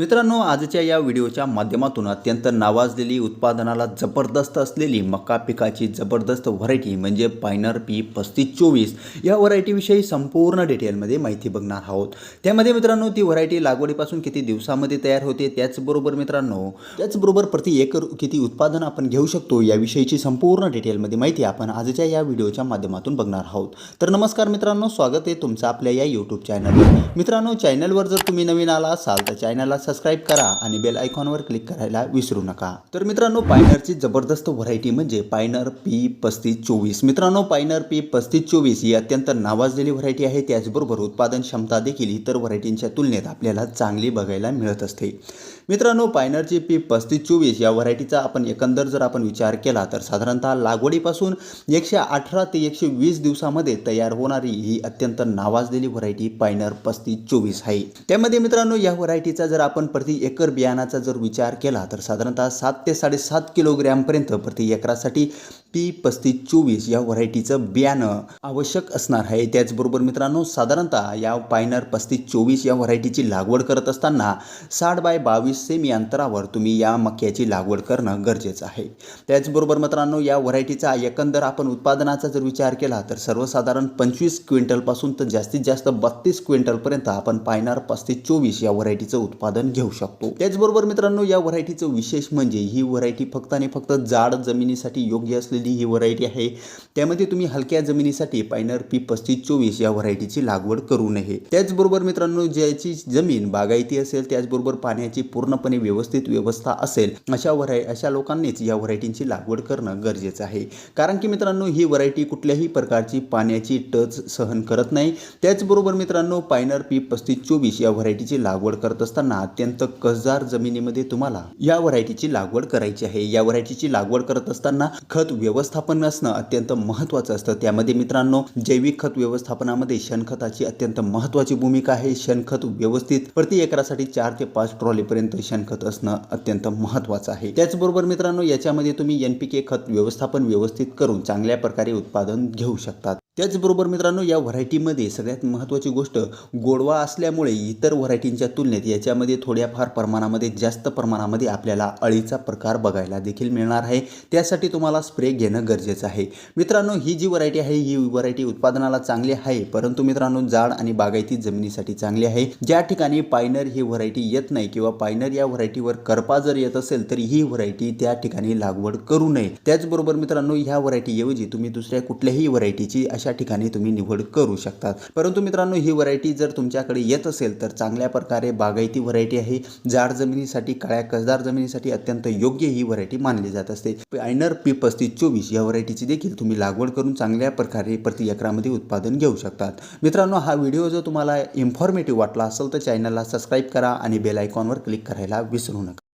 मित्रांनो आजच्या या व्हिडिओच्या माध्यमातून अत्यंत नावाजलेली उत्पादनाला जबरदस्त असलेली मका पिकाची जबरदस्त व्हरायटी म्हणजे पायनर पी पस्तीस चोवीस या व्हरायटीविषयी संपूर्ण डिटेलमध्ये माहिती बघणार आहोत. त्यामध्ये मित्रांनो ती व्हरायटी लागवडीपासून किती दिवसामध्ये तयार होते त्याचबरोबर मित्रांनो त्याचबरोबर प्रति एकर किती उत्पादन आपण घेऊ शकतो याविषयीची संपूर्ण डिटेलमध्ये माहिती आपण आजच्या या व्हिडिओच्या माध्यमातून बघणार आहोत. तर नमस्कार मित्रांनो स्वागत आहे तुमचं आपल्या या यूट्यूब चॅनलवर मित्रांनो चॅनलवर जर तुम्ही नवीन आला असाल तर चॅनलला सबस्क्राईब करा आणि बेल आयकॉनवर क्लिक करायला विसरू नका. तर मित्रांनो पायनरची जबरदस्त व्हरायटी म्हणजे पायनर पी पस्तीस चोवीस. मित्रांनो पायनर पी पस्तीस चोवीस ही अत्यंत नावाजलेली व्हरायटी आहे. त्याचबरोबर उत्पादन क्षमता देखील इतर व्हरायटींच्या तुलनेत आपल्याला चांगली बघायला मिळत असते. मित्रांनो पायनरची पी पस्तीस चोवीस या व्हरायटीचा आपण एकंदर जर आपण विचार केला तर साधारणतः लागवडीपासून एकशे अठरा ते एकशे वीस दिवसामध्ये तयार होणारी ही अत्यंत नावाजलेली व्हरायटी पायनर पस्तीस चोवीस आहे. त्यामध्ये मित्रांनो या व्हरायटीचा जर आपण प्रति एकर बियाणाचा जर विचार केला तर साधारणतः सात ते साडेसात किलोग्रॅमपर्यंत प्रति एकरासाठी पी पस्तीस चोवीस या व्हरायटीचं बियाणं आवश्यक असणार आहे. त्याचबरोबर मित्रांनो साधारणतः या पायनर पस्तीस चोवीस या व्हरायटीची लागवड करत असताना साठ बाय बावीस सेमी अंतरावर तुम्ही या मक्याची लागवड करणं गरजेचं आहे. त्याचबरोबर मित्रांनो या व्हरायटीचा एकंदर आपण उत्पादनाचा जर विचार केला तर सर्वसाधारण पंचवीस क्विंटलपासून तर जास्तीत जास्त बत्तीस क्विंटलपर्यंत आपण पायनर पस्तीस चोवीस या व्हरायटीचं उत्पादन घेऊ शकतो. त्याचबरोबर मित्रांनो या व्हरायटीचं विशेष म्हणजे ही व्हरायटी फक्त आणि फक्त जाड जमिनीसाठी योग्य असलेली असलेली ही व्हरायटी आहे. त्यामध्ये तुम्ही हलक्या जमिनीसाठी पायनर पी पस्तीस चोवीस या व्हरायटीची लागवड करू नये. त्याचबरोबर मित्रांनो ज्याची जमीन बागायती असेल त्याचबरोबर पाण्याची पूर्णपणे व्यवस्थित व्यवस्था असेल अशा व्हराय अशा लोकांनीच या व्हरायटींची लागवड करणं गरजेचं आहे. कारण की मित्रांनो ही व्हरायटी कुठल्याही प्रकारची पाण्याची टच सहन करत नाही. त्याचबरोबर मित्रांनो पायनर पी पस्तीस चोवीस या व्हरायटीची लागवड करत असताना अत्यंत कसदार जमिनीमध्ये तुम्हाला या व्हरायटीची लागवड करायची आहे. या व्हरायटीची लागवड करत असताना खत व्यवस्थापन असणं अत्यंत महत्त्वाचं असतं. त्यामध्ये मित्रांनो जैविक खत व्यवस्थापनामध्ये शेणखताची अत्यंत महत्त्वाची भूमिका आहे. शेणखत व्यवस्थित प्रति एकरासाठी चार ते पाच ट्रॉलीपर्यंत शेणखत असणं अत्यंत महत्त्वाचं आहे. त्याचबरोबर मित्रांनो याच्यामध्ये तुम्ही एनपीके खत व्यवस्थापन व्यवस्थित करून चांगल्या प्रकारे उत्पादन घेऊ शकतात. त्याचबरोबर मित्रांनो या व्हरायटीमध्ये सगळ्यात महत्त्वाची गोष्ट गोडवा असल्यामुळे इतर व्हरायटींच्या तुलनेत याच्यामध्ये थोड्याफार प्रमाणामध्ये जास्त प्रमाणामध्ये आपल्याला अळीचा प्रकार बघायला देखील मिळणार आहे. त्यासाठी तुम्हाला स्प्रे घेणं गरजेचं आहे. मित्रांनो ही जी व्हरायटी आहे ही व्हरायटी उत्पादनाला चांगली आहे परंतु मित्रांनो जाड आणि बागायती जमिनीसाठी चांगली आहे. ज्या ठिकाणी पायनर ही व्हरायटी येत नाही किंवा पायनर या व्हरायटीवर करपा जर येत असेल तर ही व्हरायटी त्या ठिकाणी लागवड करू नये. त्याचबरोबर मित्रांनो ह्या व्हरायटीऐवजी तुम्ही दुसऱ्या कुठल्याही व्हरायटीची अशा अशा ठिकाणी तुम्ही निवड करू शकतात परंतु मित्रांनो ही व्हरायटी जर तुमच्याकडे येत असेल तर चांगल्या प्रकारे बागायती व्हरायटी आहे. जाड जमिनीसाठी काळ्या कसदार जमिनीसाठी अत्यंत योग्य ही व्हरायटी मानली जात असते. आयनर पी पस्तीस चोवीस या व्हरायटीची देखील तुम्ही लागवड करून चांगल्या प्रकारे प्रति एकरामध्ये उत्पादन घेऊ शकतात. मित्रांनो हा व्हिडिओ जर तुम्हाला इन्फॉर्मेटिव्ह वाटला असेल तर चॅनलला सबस्क्राईब करा आणि बेल आयकॉनवर क्लिक करायला विसरू नका.